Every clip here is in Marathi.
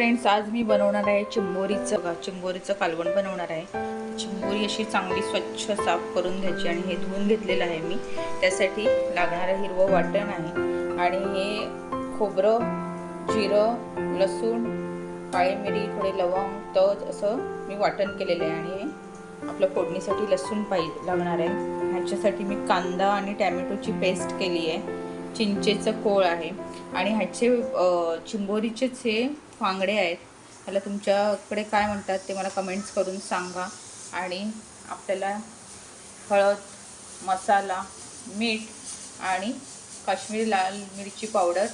फ्रेंड्स आज मी बनवणार आहे चिंबोरीचं. चिंबोरीचं कालवण बनवणार आहे. चिंबोरी अशी चांगली स्वच्छ साफ करून घ्यायची आणि हे धुवून घेतलेलं आहे मी. त्यासाठी लागणारं हिरवं वाटण आहे. आणि हे खोबरं जिरं लसूण काळी मिरी थोडे लवंग तज असं मी वाटण केलेलं आहे. आणि हे आपलं फोडणीसाठी लसूण पाहिजे लागणार आहे. ह्याच्यासाठी मी कांदा आणि टॅमॅटोची पेस्ट केली आहे. चिंचेचं कोळ आहे. आणि ह्याचे चिंबोरीचेच हे फांगडे आहेत. त्याला तुमच्याकडे काय म्हणतात ते मला कमेंट्स करून सांगा. आणि आपल्याला हळद मसाला मीठ आणि काश्मीरी लाल मिरची पावडर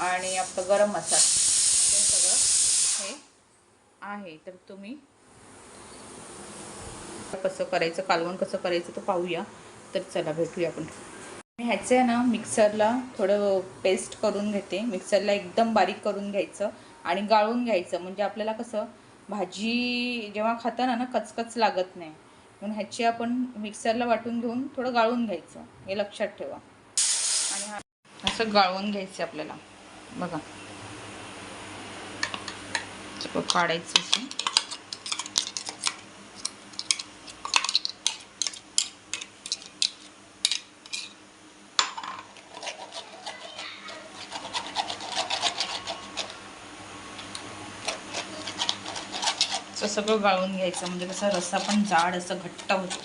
आणि आपलं गरम मसाला. हे सगळं हे आहे. तर तुम्ही कसं करायचं कालवण कसं करायचं तर पाहूया. तर चला भेटूया आपण. ह्याचे आहे ना मिक्सरला थोडं पेस्ट करून घेते. मिक्सरला एकदम बारीक करून घ्यायचं आणि गाळून घ्यायचं. म्हणजे आपल्याला कसं भाजी जेव्हा खाताना ना कचकच लागत नाही. म्हणून ह्याची आपण मिक्सरला वाटून घेऊन थोडं गाळून घ्यायचं. हे लक्षात ठेवा. आणि असं गाळून घ्यायचं आपल्याला. बघा. सगळं काढायचं असं. सगळं गाळून घ्यायचं. म्हणजे कसं रस्सा पण जाड असं घट्ट होतो.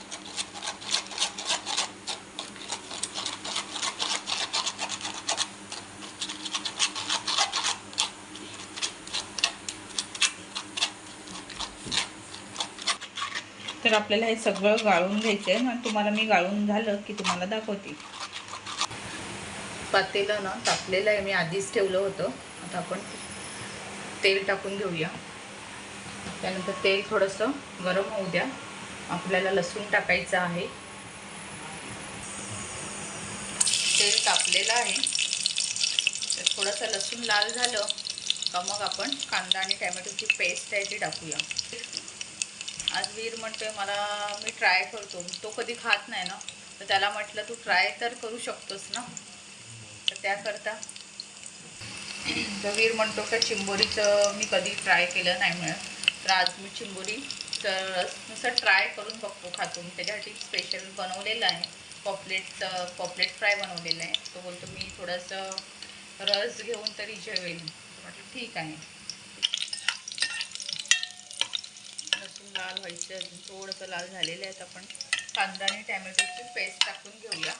तर आपल्याला हे सगळं गाळून घ्यायचं आहे मग तुम्हाला मी गाळून झालं की तुम्हाला दाखवते. पातेलं ना तापलेलं आहे. मी आधीच ठेवलं होतं. आता आपण तेल टाकून घेऊया. त्यानंतर तेल थोडंसं गरम होऊ द्या. आपल्याला लसूण टाकायचं आहे. तेल तापलेलं आहे. तर थोडंसं लसूण लाल झालं का मग आपण कांदा आणि टॅमॅटोची पेस्ट आहे ती टाकूया. आज वीर म्हणतोय मला मी ट्राय करतो. तो कधी खात नाही ना. तर त्याला म्हटलं तू ट्राय तर करू शकतोस ना. तर त्याकरता तर वीर म्हणतो का चिंबोरीचं मी कधी ट्राय केलं नाही मिळत. तर आज मी चिंबोरी तर नुसतं ट्राय करून बघतो खातो मी त्याच्यासाठी स्पेशल बनवलेलं आहे. पॉपलेट पॉपलेट फ्राय बनवलेलं आहे. तो बोलतो मी थोडंसं रस घेऊन तरी जेवेल म्हटलं ठीक आहे. लसूण लाल व्हायचे अजून. थोडंसं लाल झालेलं आहेत आपण कांदा आणि टॅमॅटोची पेस्ट टाकून घेऊया.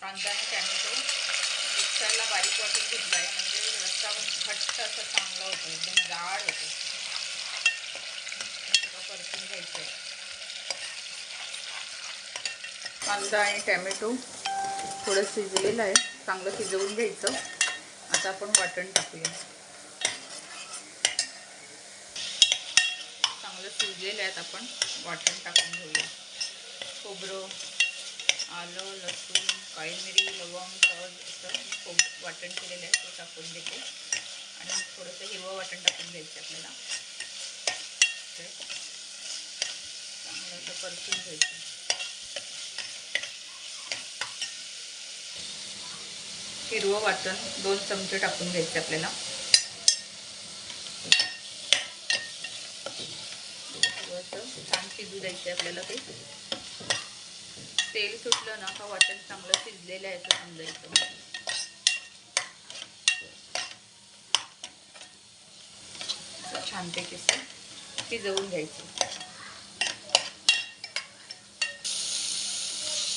कांदा आणि टॅमॅटो मिक्सरला बारीक वाटून घेतला आहे म्हणजे रस्सा घट्ट असं चांगला होतो एकदम जाड होतो. परतून घ्यायचं आहे कांदा आणि टॅमॅटो थोडं शिजलेलं आहे चांगलं शिजवून घ्यायचं. आता आपण वाटण टाकूया. चांगलं शिजलेलं आहेत आपण वाटण टाकून घेऊया. खोबरं आलं लसूण काळी मिरी लवंग सहज असं वाटण केलेलं आहे ते टाकून देते. आणि थोडंसं हिरवं वाटण टाकून घ्यायचं आपल्याला. चांगलं असं परतून घ्यायचं. हिरवं वाटण दोन चमचे टाकून घ्यायचे आपल्याला. छान शिजू द्यायचे आपल्याला ते. तेल सुटलं ना का वाटण चांगलं शिजलेलं आहे असं समजायचं छानपैकी असं शिजवून घ्यायचं.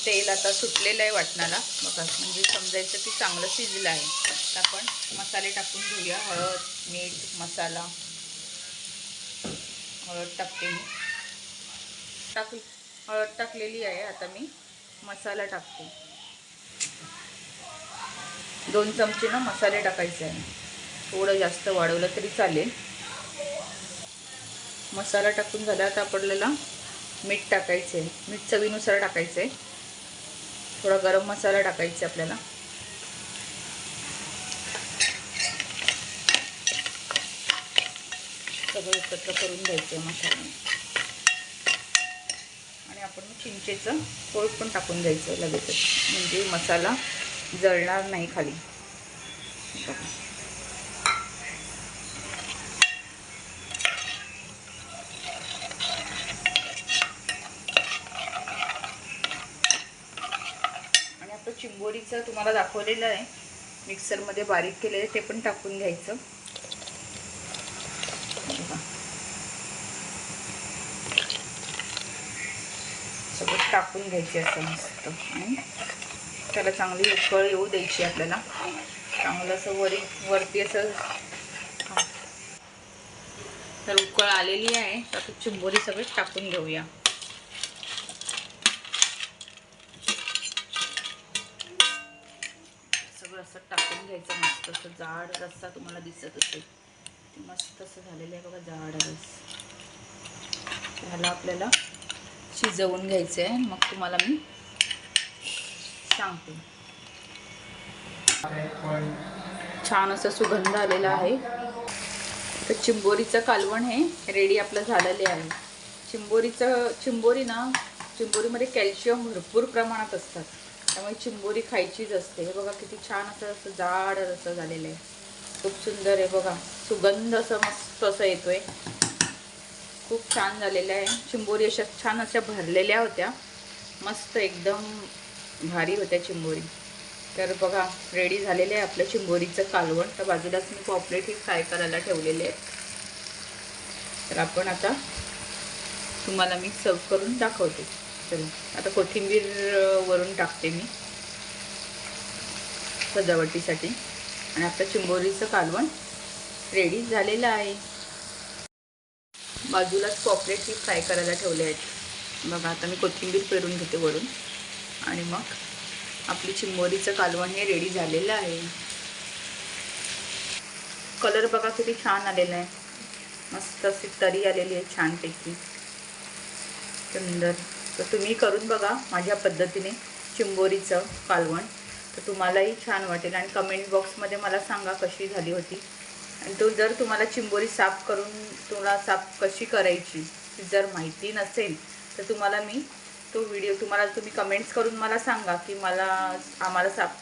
तेल आता सुटलेलं आहे वाटणाला. बघा म्हणजे समजायचं की चांगलं शिजलं आहे. तर आपण मसाले टाकून घेऊया. हळद मीठ मसाला. हळद टाकते मी. टाकली. हळद टाकलेली आहे आता मी. मसाला टाकते. दोन चमचे ना मसाले टाकायचे आहे. थोडं जास्त वाढवलं तरी चालेल. मसाला टाकून झाला तर आपल्याला मीठ टाकायचं आहे मीठ चवीनुसार टाकायचं आहे थोडा गरम मसाला टाकायचा आपल्याला. सगळं एकत्र करून घ्यायचं मसाला. आपण चिंचेचं कोळ पण टाकून द्यायचं लगेचच. म्हणजे मसाला जळणार नाही खाली. आणि आपलं चिंबोरीचं तुम्हाला दाखवलेलं आहे. मिक्सरमध्ये बारीक केलेलं आहे, ते पण टाकून घ्यायचं. टाकून घ्यायची असं मस्त. आणि त्याला चांगली उकळ येऊ द्यायची आपल्याला. चांगलं असं वरी वरती असं. तर उकळ आलेली आहे. तर आता चिंबोरी सगळे टाकून घेऊया. सगळं असं टाकून घ्यायचं मस्त. असं जाड रस्सा तुम्हाला दिसत असेल. मस्त असं झालेलं आहे बघा जाड रस त्याला आपल्याला शिजवून घ्यायचं आहे. मग तुम्हाला मी सांगते. छान असं सुगंध आलेला आहे. तर चिंबोरीचं कालवण हे रेडी आपलं झालेले आहे. चिंबोरीचं चिंबोरी ना चिंबोरीमध्ये कॅल्शियम भरपूर प्रमाणात असतात. त्यामुळे चिंबोरी खायचीच असते. हे बघा किती छान असं असं जाड असं झालेलं आहे. खूप सुंदर आहे बघा. सुगंध असं मस्त असं येतोय. खूप छान झालेलं आहे. चिंबोरी अशा छान अशा भरलेल्या होत्या. मस्त एकदम भारी होत्या चिंबोरी. तर बघा रेडी झालेलं आहे आपलं चिंबोरीचं कालवण. तर बाजूलाच मी पॉपलेट ही फ्राय करायला ठेवलेले आहेत. तर आपण आता तुम्हाला मी सर्व करून दाखवते. चला आता कोथिंबीर वरून टाकते मी. सजावटीसाठी. आणि आपलं चिंबोरीचं कालवण रेडी झालेलं आहे. बाजूलाच पॉपलेट ही फ्राय करायला ठेवले आहेत. बघा आता मी कोथिंबीर पेरून घेते वरून. आणि मग आपली चिंबोरीचं कालवण हे रेडी झालेलं आहे. कलर बघा किती छान आलेला आहे. मस्त अशी तरी आलेली आहे छानपैकी. सुंदर तर तुम्ही करून बघा माझ्या पद्धतीने चिंबोरीचं कालवण. तर तुम्हालाही छान वाटेल आणि कमेंट बॉक्समध्ये मला सांगा कशी झाली होती. आणि तो जर तुम्हाला चिंबोरी साफ करून तुला साफ कशी करायची जर माहिती नसेल तर तुम्हाला मी तो व्हिडिओ तुम्हाला तुम्ही कमेंट्स करून मला सांगा की मला आम्हाला साफ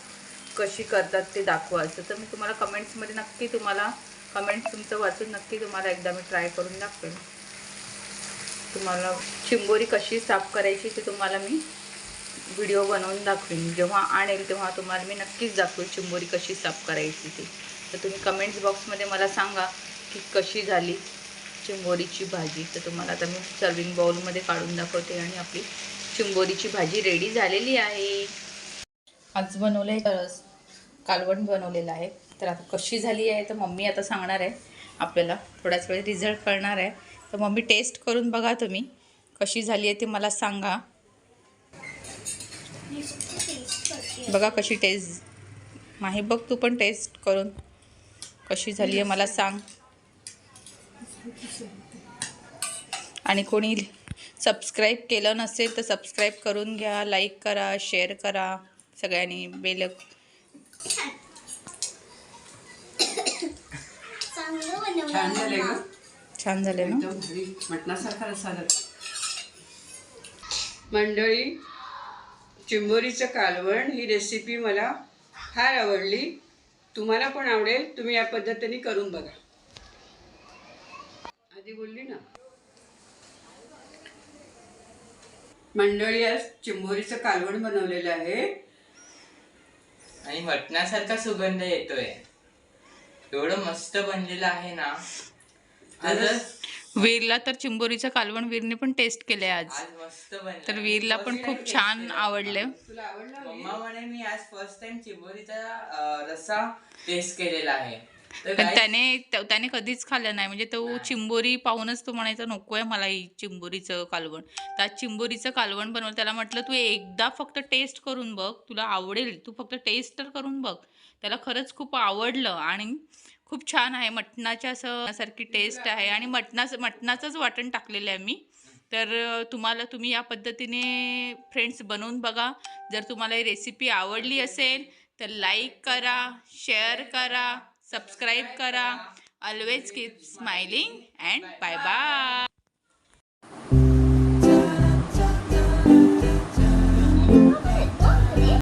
कशी करतात ते दाखवा असं तर मी तुम्हाला कमेंट्समध्ये नक्की तुम्हाला कमेंट्स तुमचं वाचून नक्की तुम्हाला एकदा मी ट्राय करून दाखवेन. तुम्हाला चिंबोरी कशी साफ करायची ते तुम्हाला मी व्हिडिओ बनवून दाखवेन. जेव्हा आणेल तेव्हा तुम्हाला मी नक्कीच दाखवेल चिंबोरी कशी साफ करायची ती. तर तुम्ही कमेंट्स बॉक्समध्ये मला सांगा की कशी झाली चिंबोरीची भाजी. तर तुम्हाला आता मी सर्विंग बाउलमध्ये काढून दाखवते आणि आपली चिंबोरीची भाजी रेडी झालेली आहे. आज बनवलं आहे कालवण बनवलेलं आहे. तर आता कशी झाली आहे तर मम्मी आता सांगणार आहे. आपल्याला थोड्याच वेळ रिझल्ट कळणार आहे. तर मम्मी टेस्ट करून बघा तुम्ही. कशी झाली आहे ते मला सांगा. बघा कशी टेस्ट माही बघ तू पण टेस्ट करून कशी झाली आहे मला सांग. आणि कोणी सबस्क्राईब केलं नसेल तर सबस्क्राईब करून घ्या लाईक करा शेअर करा सगळ्यांनी बेल छान झाले ग छान झाले ना? एकदम भारी. मटणासारखा रस्सा झाला मंडळी चिंबोरीचं कालवण ही रेसिपी मला फार आवडली. तुम्हाला पण आवडेल. तुम्ही या पद्धतीने करून बघा. आधी बोलली ना. मंडळी आज चिंबोरीचं कालवण बनवलेलं आहे. आणि मटणासारखा सुगंध येतोय. एवढं मस्त बनलेलं आहे ना. आज वीरला तर चिंबोरीचं कालवण वीरने पण टेस्ट केलंय आज. आज मस्त बनलं. तर वीरला पण खूप छान आवडलं. तुला आवडलं मम्मा म्हणे मी आज फर्स्ट टाइम चिबोरीचा अं, रस्सा टेस्ट केलेला आहे. तर पण guys, त्याने त्या- त्याने कधीच खाल्लं नाही. म्हणजे तो चिंबोरी पाहूनच तो म्हणायचा नको आहे मला ही चिंबोरीचं कालवण. त्या चिंबोरीचं कालवण बनवलं. त्याला म्हटलं तू एकदा फक्त टेस्ट करून बघ. तुला आवडेल. तू फक्त टेस्ट तर करून बघ. त्याला खरंच खूप आवडलं. आणि खूप छान आहे. मटणाच्या असं सारखी टेस्ट आहे आणि मटणाचं मटणाचंच वाटण टाकलेलं आहे मी. तर तुम्हाला तुम्ही या पद्धतीने फ्रेंड्स बनवून बघा. जर तुम्हाला ही रेसिपी आवडली असेल तर लाईक करा शेअर करा सबस्क्राईब करा. Always keep smiling and bye bye